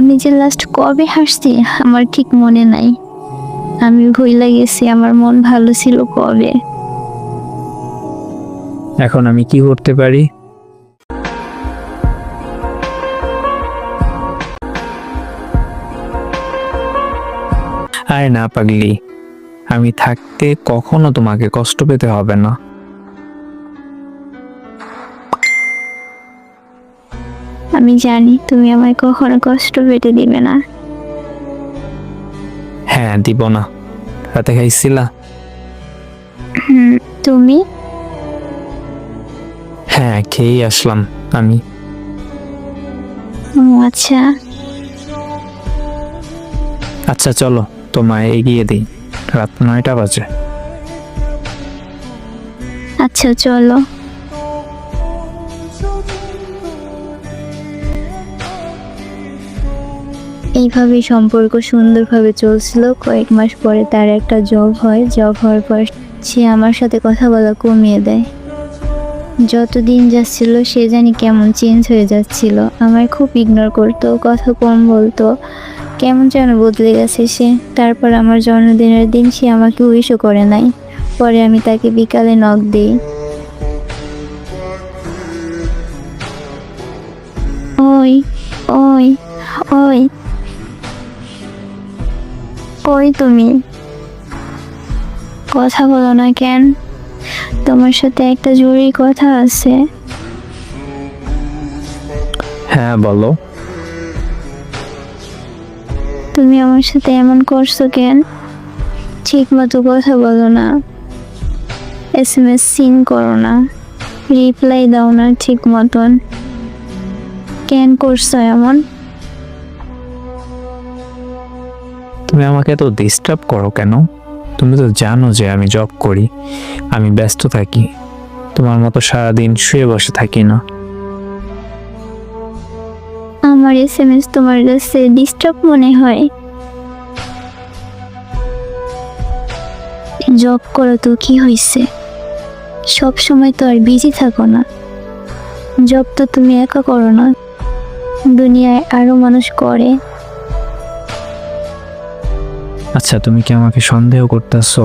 আমি যে লাস্ট কবে হাসছি, আমার ঠিক মনে নাই। আমি ভুলে গেছি, আমার মন ভালো ছিল কবে। এখন আমি কি করতে পারি? আয় না পাগলি, আমি থাকতে কখনো তোমাকে কষ্ট পেতে হবে না। আমি জানি তুমি আমায় কখনো কষ্ট পেতে দিবে না। হ্যাঁ দিব না। রাতে খাইছিলা? হুম, তুমি? হ্যাঁ খেয়েই আসলাম আমি। ও আচ্ছা। আচ্ছা চলো তোমায় এগিয়ে দিই। রাত নয়টা বাজে। আচ্ছা চলো। এইভাবেই সম্পর্ক সুন্দরভাবে চলছিল। কয়েক মাস পরে তার একটা জব হয়। জব হওয়ার পর সে আমার সাথে কথা বলা কমিয়ে দেয়। যত দিন যাচ্ছিল, সে জানি কেমন চেঞ্জ হয়ে যাচ্ছিল। আমায় খুব ইগনোর করতো, কথা কম বলতো। কেমন যেন বদলে গেছে সে। তারপর আমার জন্মদিনের দিন সে আমাকে উইশও করে নাই। পরে আমি তাকে বিকালে নখ দিই। ওই ওই ওই। ওই তুমি? কথা বলো না কেন? তোমার সাথে একটা জরুরি কথা আছে। হ্যাঁ বলো। তুমি আমার সাথে এমন করছ কেন? ঠিক মতো কথা বলো না। এস এম এস সিন করো না। রিপ্লাই দাও না ঠিক মতন কেন করছ এমন? তুমি আমাকে এত ডিস্টার্ব করো কেন? তুমি তো জানো যে আমি জব করি, আমি ব্যস্ত থাকি, তোমার মতো সারাদিন শুয়ে বসে থাকি না। আমার এস এম এস তোমার কাছে ডিস্টার্ব মনে হয়। জব করো তো, কি হয়েছে সব সময় তো আর বিজি থাকো না। জব তো তুমি একা করো না। দুনিয়ায় আরও মানুষ করে। আচ্ছা তুমি কি আমাকে সন্দেহ করতেছো?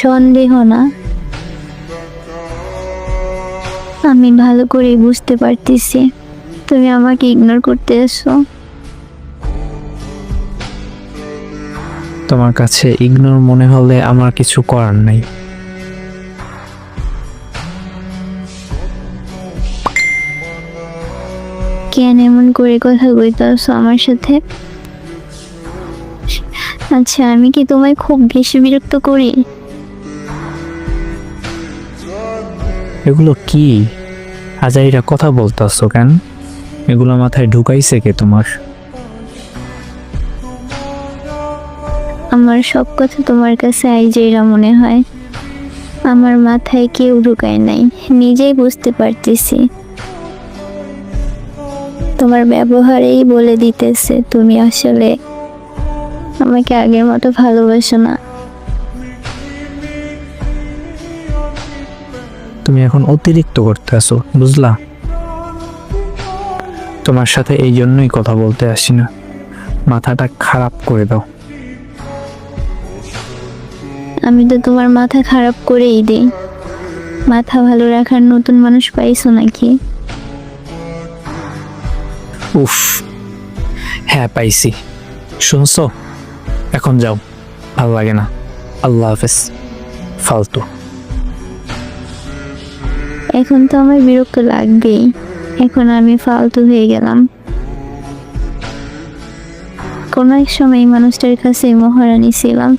সন্দেহ না। আমি ভালো করে বুঝতে পারতেছি। তুমি আমাকে ইগনোর করতে এসো তোমার কাছে ইগনোর মনে হলে আমার কিছু করার নেই। কেন এমন করে কথা কইতাছো আমার সাথে? আচ্ছা আমি কি তোমায় খুব বেশি বিরক্ত করি? এগুলো কি? আজাইরা কথা বলতেছো কেন? এগুলো মাথায় ঢুকাইছে কে তোমার? আমার সব কথা তোমার কাছে আইজেরা মনে হয়। আমার মাথায় কেউ ঢুকায় নাই নিজেই বুঝতে পারতেছি। তোমার ব্যবহারেই বলে দিতেছে তুমি আসলে আমাকে আগের মতো ভালোবাসো না। তুমি এখন অতিরিক্ত করতেছো বুঝলা? তোমার সাথে এই জন্যই কথা বলতে আসি না। মাথাটা খারাপ করে দাও। আমি তো তোমার মাথা খারাপ করেই দিই। মাথা ভালো রাখার নতুন মানুষ পাইছো নাকি? উফ। হ্যাঁ পাইছি। শুনছো? এখন যাও, ভালো লাগে না। আল্লাহ হাফেজ। ফালতু। এখন তো আমার বিরক্ত লাগবেই। এখন আমি ফালতু হয়ে গেলাম। কোনো এক সময় মানুষটার কাছে মহারানী ছিলাম।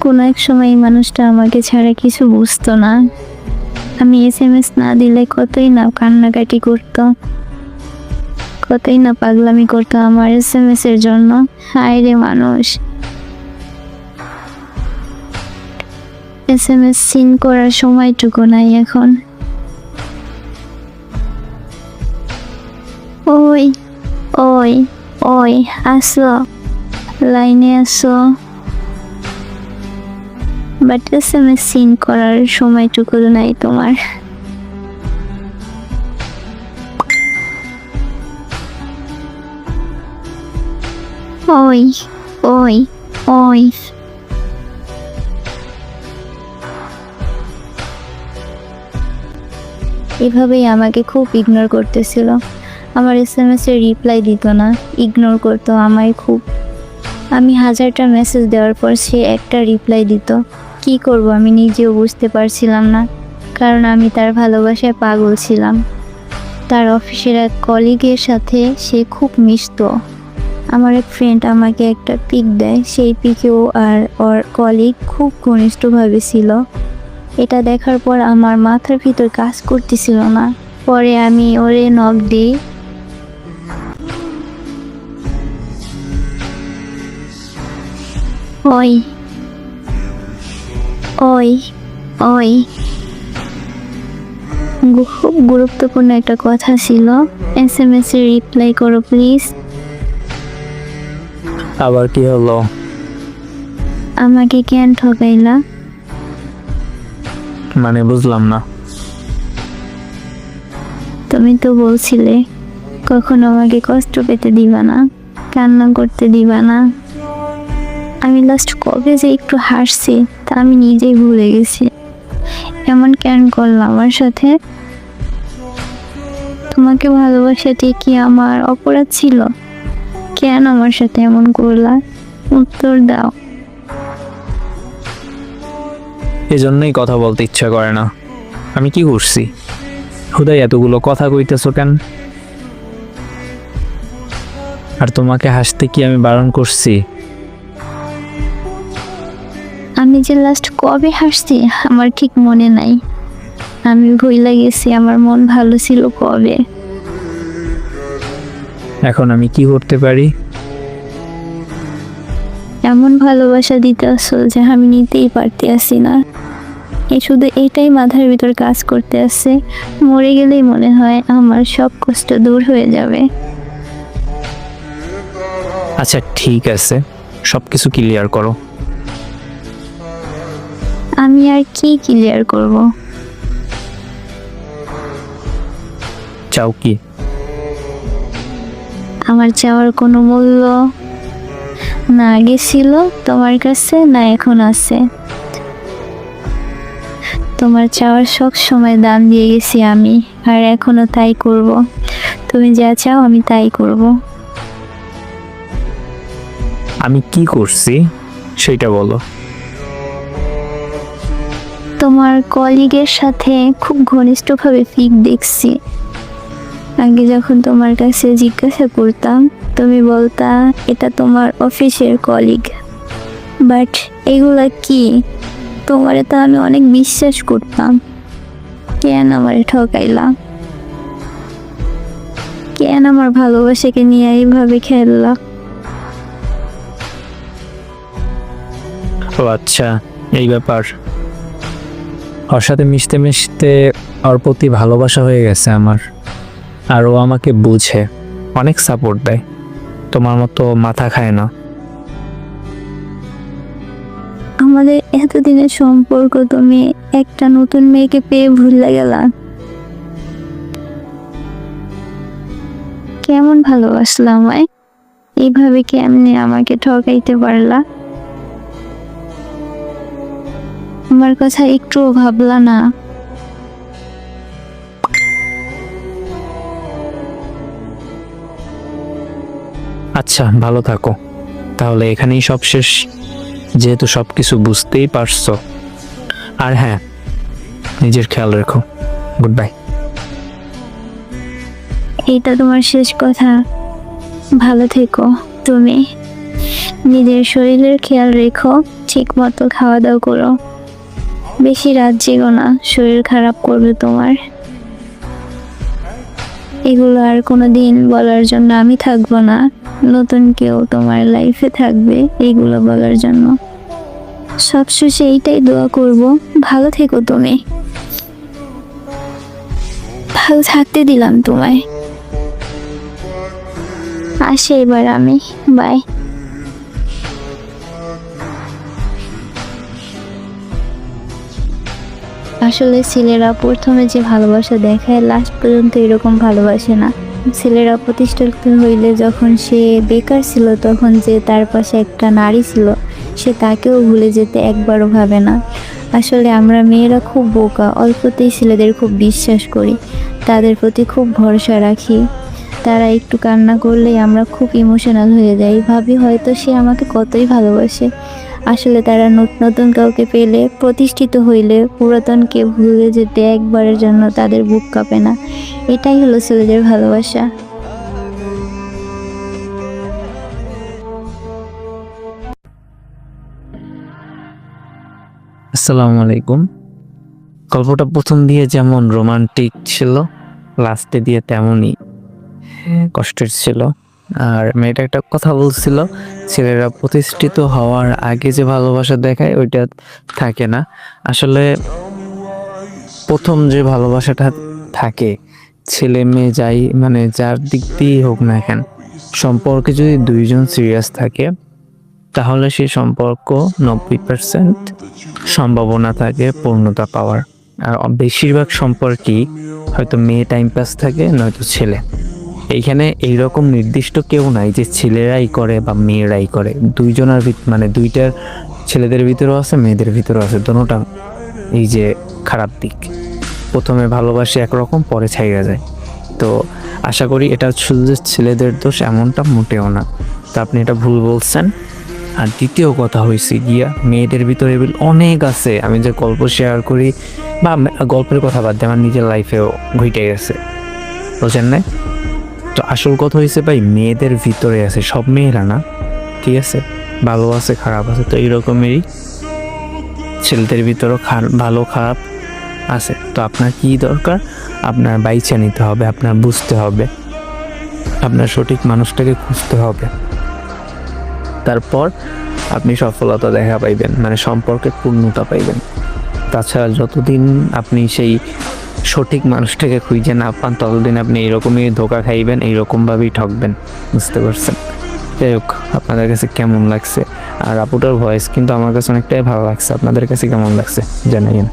কোনো এক সময় মানুষটা আমাকে ছাড়া কিছু বুঝতো না। আমি এস এম এস না দিলে কতই না কান্নাকাটি করতো কতই না পাগলামি করতো আমার এস এম এস এর জন্য। হায় রে মানুষ। এস এম এস সিন করার সময়টুকু নাই এখন। ওই ওই ওই, আসো। লাইনে আসো। But S M S seen করার সময়টুকু নাই তোমার। ওই ওই ওই এভাবেই আমাকে খুব ইগনোর করতেছিল। আমার এস এম এস রিপ্লাই দিত না ইগনোর করতো আমায় খুব। আমি হাজারটা মেসেজ দেওয়ার পর সে একটা রিপ্লাই দিত। কি করব আমি নিজেও বুঝতে পারছিলাম না, কারণ আমি তার ভালোবাসায় পাগল ছিলাম। তার অফিসের এক কলিগের সাথে সে খুব মিশতো। আমার এক ফ্রেন্ড আমাকে একটা পিক দেয়। সেই পিকেও আর ওর কলিগ খুব ঘনিষ্ঠভাবে ছিল। এটা দেখার পর আমার মাথার ভিতর কাজ করতেছিল না। পরে আমি ওরে নক দিই। ওই ওই ওই। খুব গুরুত্বপূর্ণ একটা কথা ছিল। এস এম এস এ রিপ্লাই করো প্লিজ আবার কি হলো? আমাকে কেন ঠকাইলা? মানে বুঝলাম না। তুমি তো বলছিলে কখনো আমাকে কষ্ট পেতে দিবা না কান্না করতে দিবা না। আমি লাস্ট কবে যে একটু হাসছি তা আমি নিজেই ভুলে গেছি। এমন কেন করলাম আমার সাথে? তোমাকে ভালোবাসাতে কি আমার অপরাধ ছিল? কেন আমার সাথে এমন করলা? উত্তর দাও। এজন্যই কথা বলতে ইচ্ছা করে না। আমি কি করছি? হুদাই এতগুলো কথা কইতেছো কেন? আর তোমাকে হাসতে কি আমি বারণ করছি? আমি যে লাস্ট কবে হাসছি আমার ঠিক মনে নাই। আমি ভুলে গেছি আমার মন ভালো ছিল কবে? এখন আমি কি করতে পারি? এমন ভালোবাসা দিতে আসল যে আমি নিতেই পারতে আসি না। এই শুধু এটাই মাথার ভিতর কাজ করতে আসছে মরে গেলেই মনে হয় আমার সব কষ্ট দূর হয়ে যাবে। আচ্ছা ঠিক আছে। সব কিছু ক্লিয়ার করো। আমি আর কি ক্লিয়ার করব? চাও কি? আমার চাওয়ার কোনো মূল্য না আগে ছিল তোমার কাছে না এখন আছে। তোমার চাওয়ার সব সময় দাম দিয়ে গেছি আমি আর এখনও তাই করব। তুমি যা চাও আমি তাই করব। আমি কি করছি সেটা বলো। তোমার কলিগের সাথে খুব ঘনিষ্ঠভাবে ফিক দেখছি। আগে যখন তোমার কাছে জিজ্ঞাসা করতাম, তুমি বলতা, এটা তোমার অফিসের কলিগ বাট এগুলা কি? তোমারে তো আমি অনেক বিশ্বাস করতাম। কেন আমারে ঠকাইলা? কেন আমার ভালোবাসাকে নিয়ে এইভাবে খেললা? ও আচ্ছা এই ব্যাপার। ওর সাথে মিশতে মিশতে ওর প্রতি ভালোবাসা হয়ে গেছে আমার। আর ও আমাকে বুঝে, অনেক সাপোর্ট দেয়। তোমার মতো মাথা খায় না। আমাদের এতদিনের সম্পর্ক, তুমি একটা নতুন মেয়েকে পেয়ে ভুলে গেলা। কেমন ভালোবাসলা আমায়? এইভাবে কেমনে আমাকে ঠকাইতে পারলা? আমার কথা একটুও ভাবলা না। আচ্ছা ভালো থাকো। তাহলে এখানেই সব শেষ। যেহেতু সব কিছু বুঝতেই পারছ। আর হ্যাঁ নিজের খেয়াল রেখো। গুড বাই এইটা তোমার শেষ কথা। ভালো থেকো তুমি। নিজের শরীরের খেয়াল রেখো ঠিক মতো খাওয়া দাওয়া করো। বেশি রাত জেগো না, শরীর খারাপ করবে তোমার। এগুলো আর কোনো দিন বলার জন্য আমি থাকব না। নতুন কেউ তোমার লাইফে থাকবে এগুলো বলার জন্য। সবশেষে এইটাই দোয়া করব, ভালো থেকো তুমি। ভালো থাকতে দিলাম তোমায়। আসি এবার আমি বাই আসলে ছেলেরা প্রথমে যে ভালোবাসা দেখায় লাস্ট পর্যন্ত এরকম ভালোবাসে না। ছেলেরা প্রতিষ্ঠিত হইলে যখন সে বেকার ছিল, তখন যে তার পাশে একটা নারী ছিল, সে তাকেও ভুলে যেতে একবারও ভাবে না। আসলে আমরা মেয়েরা খুব বোকা, অল্পতেই ছেলেদের খুব বিশ্বাস করি, তাদের প্রতি খুব ভরসা রাখি। তারা একটু কান্না করলেই আমরা খুব ইমোশনাল হয়ে যাই, ভাবি হয়তো সে আমাকে কতই ভালোবাসে। আসলে তারা নতুন কাউকে পেলে প্রতিষ্ঠিত হইলে পুরাতনকে ভুলে যেতে একবারের জন্য তাদের বুক কাঁপে না। এটাই হলো ছেলেদের ভালোবাসা। আসসালামু আলাইকুম। গল্পটা প্রথম দিয়ে যেমন রোমান্টিক ছিল, লাস্টে দিয়ে তেমনই কষ্টের ছিল। আর মেয়েটা একটা কথা বলছিল, ছেলেরা প্রতিষ্ঠিত হওয়ার আগে যে ভালোবাসা দেখায় ওইটা থাকে না। আসলে প্রথম যে ভালোবাসাটা থাকে, ছেলে মেয়ে যাই মানে যার দিক দিয়েই হোক না কেন, সম্পর্কে যদি দুইজন সিরিয়াস থাকে, তাহলে সেই সম্পর্ক নব্বই পার্সেন্ট সম্ভাবনা থাকে, পূর্ণতা পাওয়ার। আর বেশিরভাগ সম্পর্কেই হয়তো মেয়ে টাইম পাস থাকে, নয়তো ছেলে। এইখানে এইরকম নির্দিষ্ট কেউ নাই যে ছেলেরাই করে বা মেয়েরাই করে। দুইজনের মানে দুইটার ছেলেদের ভিতরেও আছে, মেয়েদের ভিতরেও আছে দোনোটা এই যে খারাপ দিক। প্রথমে ভালোবাসে একরকম, পরে ছাইরা যায়। তো আশা করি এটা শুধু যে ছেলেদের দোষ এমনটা মোটেও না। তো আপনি এটা ভুল বলছেন। আর দ্বিতীয় কথা হয়েছে গিয়া, মেয়েদের ভিতরে অনেক আছে। আমি যে গল্প শেয়ার করি, বা গল্পের কথা বাদ দিয়ে আমার নিজের লাইফেও ঘটে গেছে বুঝেন না তো আসল কথা হয়েছে ভাই, মেয়েদের ভিতরে আছে সব মেয়েরা না, ঠিক আছে? ভালো আছে, খারাপ আছে, তো এইরকমেরই ছেলেদের ভিতরেও ভালো, খারাপ আছে। তো আপনার কি দরকার? আপনার বাইচা নিতে হবে, আপনার বুঝতে হবে, আপনার সঠিক মানুষটাকে খুঁজতে হবে। তারপর আপনি সফলতা দেখা পাইবেন মানে সম্পর্কের পূর্ণতা পাইবেন। তাছাড়া যতদিন আপনি সেই সঠিক মানুষটাকে খুঁজে না পান, ততদিন আপনি এইরকমই ধোকা খাইবেন, এইরকমভাবেই ঠকবেন। বুঝতে পারছেন? যাই হোক, আপনাদের কাছে কেমন লাগছে? আর আপুটার ভয়েস কিন্তু আমার কাছে অনেকটাই ভালো লাগছে। আপনাদের কাছে কেমন লাগছে? জানাইন